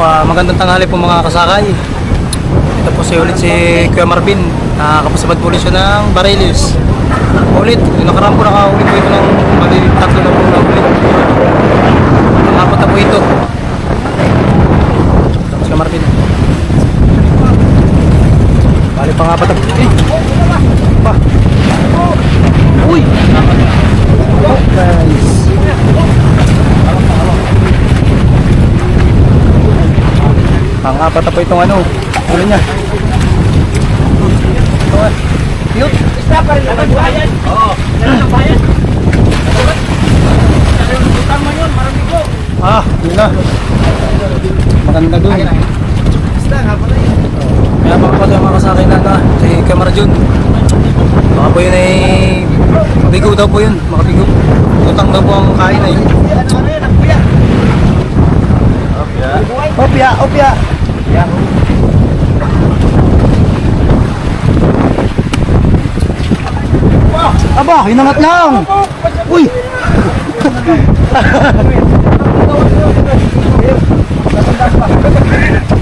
ah, magandang tanghali po mga kasakay. Ito po si ulit si Kuya Marvin. Nakakapasabad po ulit siya ng Bareilles. Ulit, nakaraan po nakahuli po ito ng bali tatlo na po na ulit. Nakapat na po ito. Tapos Kuya Marvin. Bali pa nga pa tapos. Eh! Pa! Uy! Guys! Pangapat na po itong ano, ulo niya. Ito ah. Cute. Isda pa rin naman bayan. Oo. Ang bayan. Mo yun, marami ko. Ah, yun na. Maganda dun. Isda nga pala yun. Kaya mga kapatid mga kasakay na na, si Kamara Jun. Baka po yun ay mabigo daw po yun, makabigo. Utang daw po ang kain ay. Ano ang kuya? Opya, opya. Aba, hinangat lang. Uy!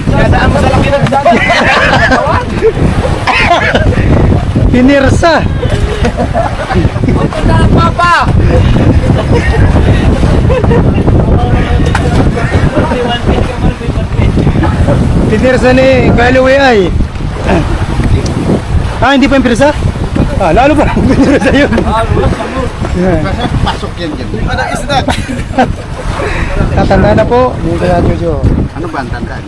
Dadaan mo papa. Pinirsa ni Galloway ay. Ah, hindi pa yung pinirsa? Ah, lalo pa pinirsa yun. Pasok yan dyan. Ano isda? Tatanda na po. Yung kaya Jojo. Ano ba ang tandaan?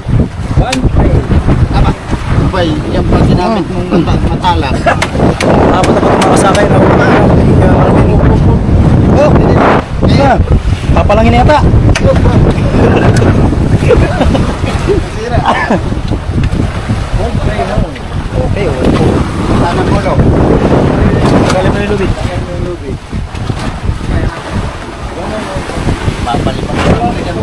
Aba, Bay, yan pa ginamit mong mata- matalas. Apat na po itong mga kasakay na Oh, kaya. Papalangin na yata. Sira. Okay, oh. Sana polo. Galing mo yung lubid. Babalipan ko lang yan.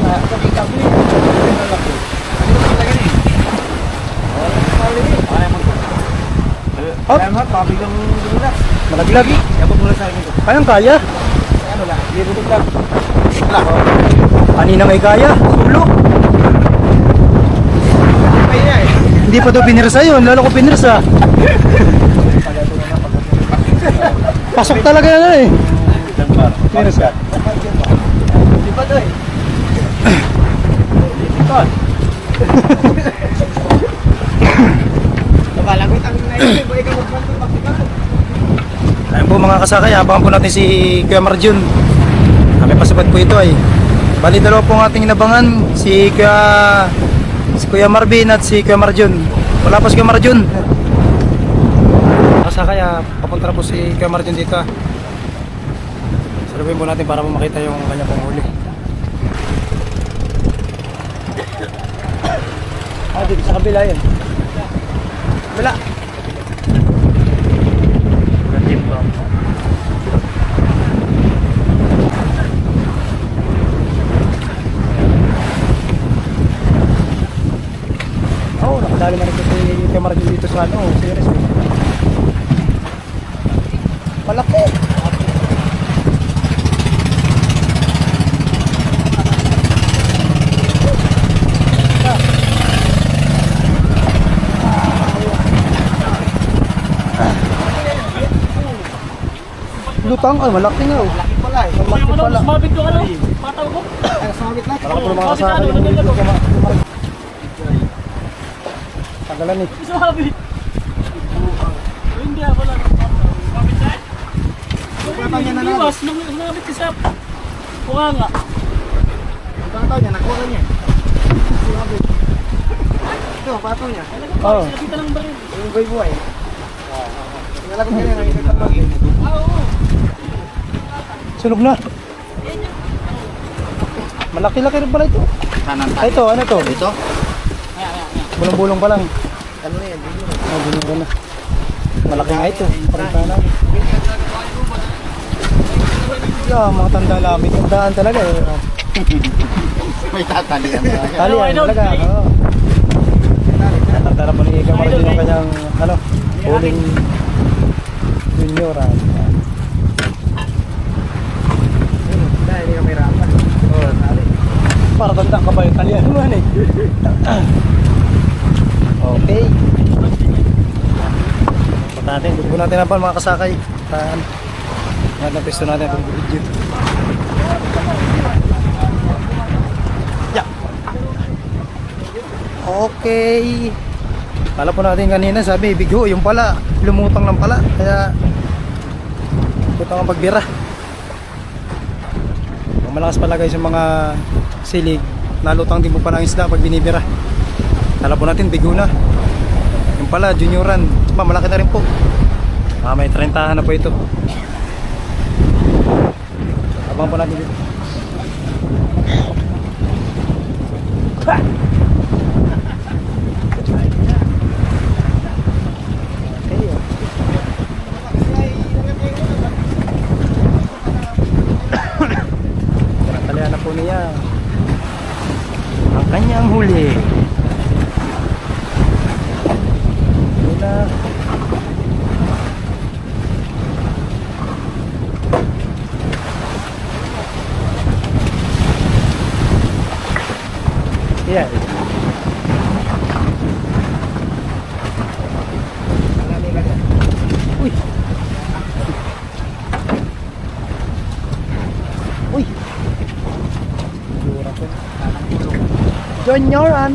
Hop, Kaya nga, pabigang dulas. Malaglag. Yabang mula sa akin. Kayang kaya. Ano lang, lirutot lang. Kanina may kaya. Sulo. Eh. Hindi pa daw pinirsa yun. Lalo ko pinirsa. Pasok talaga na eh. Pinirsa. Di ba to eh? Nakalagot ang naisip. Ba ikaw magpantong magpantong. Ayun po mga kasakay, abangan po natin si Kuya Marjun. Kami pasabad po ito ay. Bali dalawa po ang ating inabangan, si Kuya, si Kuya Marvin at si Kuya Marjun. Wala pa si Kuya Marjun. Kasakay, ah, papunta na po si Kuya Marjun dito. ah. Sarapin po natin para po makita yung kanya pong huli. Ah, dito sa kabila yun. Kabila. Oo, oh, nakadali na rin po si Kuya Marjun dito sa ano, series. eh. Malaki. Lutang, ay malaki nga oh. Laki pala eh. Malaki pala. Sumabit ko ano? Mataw ko. Ay, sumabit na. Malaki po mga kasakay yung dito kay Ma- kay Marjun. Tagalan eh. Sumabit. Hindi ako lang. Sumabit na. Pataw niya na lang. Iwas, nung sumabit ka sa Kuha nga. Pataw niya, nakuha niya. Ito, pataw niya. Oo. Nakita ng baril. Yung boy boy. Nalagot niya na pag Ah, oo. Sunog na. Malaki-laki rin pala ito. Kanan Ay, ito, ano to? Ito? Bulong-bulong pa lang. Ano yan? Oh, bulong ka na. Malaki nga ito. Parang sana. Yeah, mga tanda lamit. Tandaan talaga eh. May tatalian talaga. Talian talaga. Oo. Tatara mo ni Kamara din yung kanyang ano, huling junior. ah. Dahil hindi kami rapat. Oh. Para tanda ka ba yung Italiano man eh. okay. Punta natin, dugo natin na pa mga kasakay. Taan. Yan ang pisto natin itong video. Yeah. Okay. Kala po natin kanina sabi bigho yung pala lumutang ng pala kaya putang ang pagbira. Malakas pala guys yung mga silig nalutang din po pa ng isda pag binibira. Kala po natin bigo na. Yung pala junioran, ba malaki na rin po. Ah, may 30 na po ito. Abang po natin dito. Ha! Okay, oh. Tinatalian na po niya ang kanyang huli. Yun na. Yeah. Uy. Uy. Lura ko. Junioran.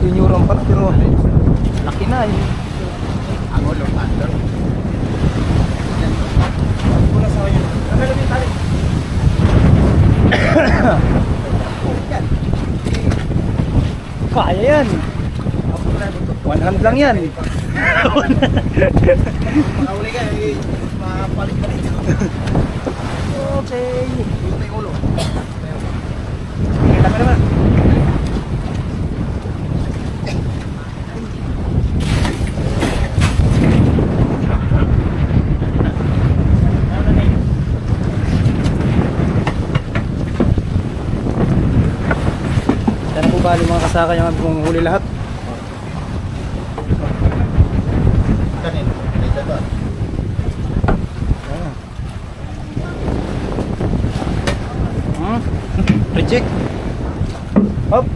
Junioran pala pero laki na eh. Ang ulo, under. Kaya yan. One hand lang yan. Makahuli ka, eh, rin. Okay. Yung may ulo. Kita ka naman. Yan mga kasaka yung ating huli lahat. Kanin, dalawa. Ayan. Hmm? Reject. Hop.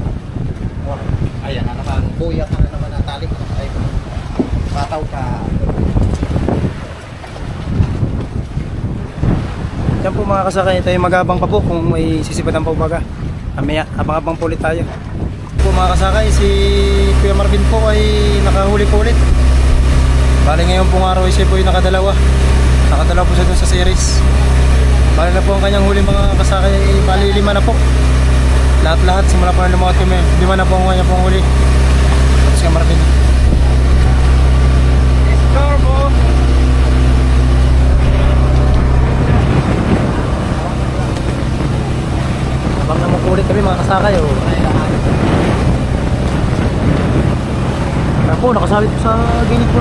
Ayan na naman, buya ka na naman natali. Ay, pataw ka. Yan po mga kasakay, tayo magabang pa po kung may sisipatan pa baga. Amaya, abang-abang po ulit tayo. Mga kasakay, si Kuya Marvin po ay nakahuli po ulit. Bali ngayon pong araw siya po ay nakadalawa. Nakadalawa po siya dun sa series. Bali na po ang kanyang huli mga kasakay, bali lima na po. Lahat-lahat, simula po na lumakot kami. Lima na po ang kanya pong huli. Tapos Kuya Marvin. Turbo! Abang naman po ulit kami mga kasakay. Oh. Kaya po, nakasabit po sa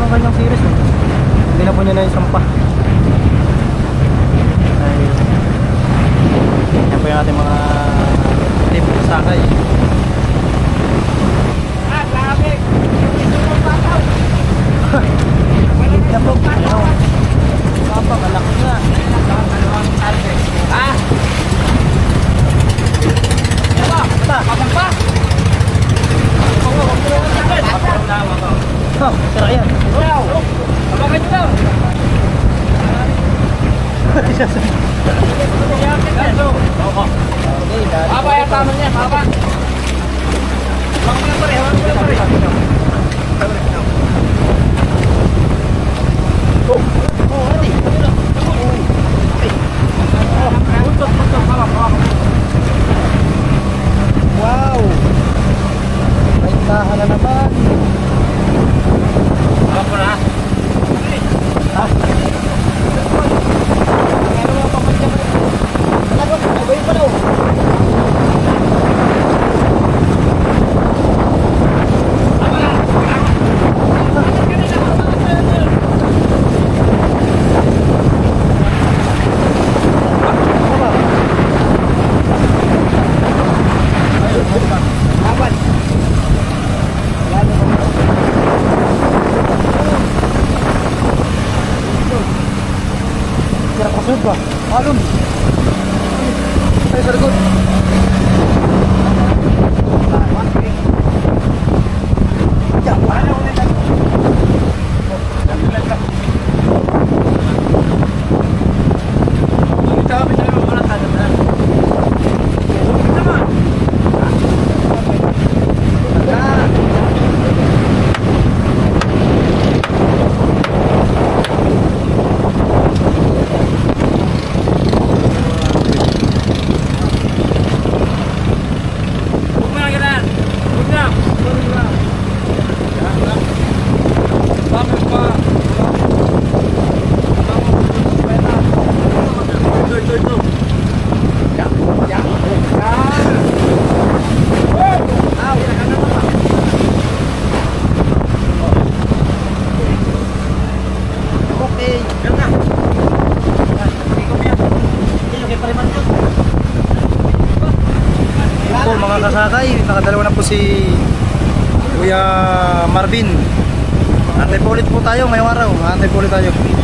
gilid po ng kanyang series. Oh. Hindi na po niya naisampa. Ay, yan po yung ating mga tip kasakay. Ah, grabe. Ito mo pataw. Na po. Ano? Papa, malaki na. Ah, Bata, abang pa. oh, sira yan. Wow. Abang ka daw. Dahil. Papa, yung tama niya, papa. Abang ka na pare, abang ka na pare. Wow! Alon. Ay, very good. Kasakay, nakadalawa na po si Kuya Marvin. Antay po tayo ngayong araw. Antay tayo.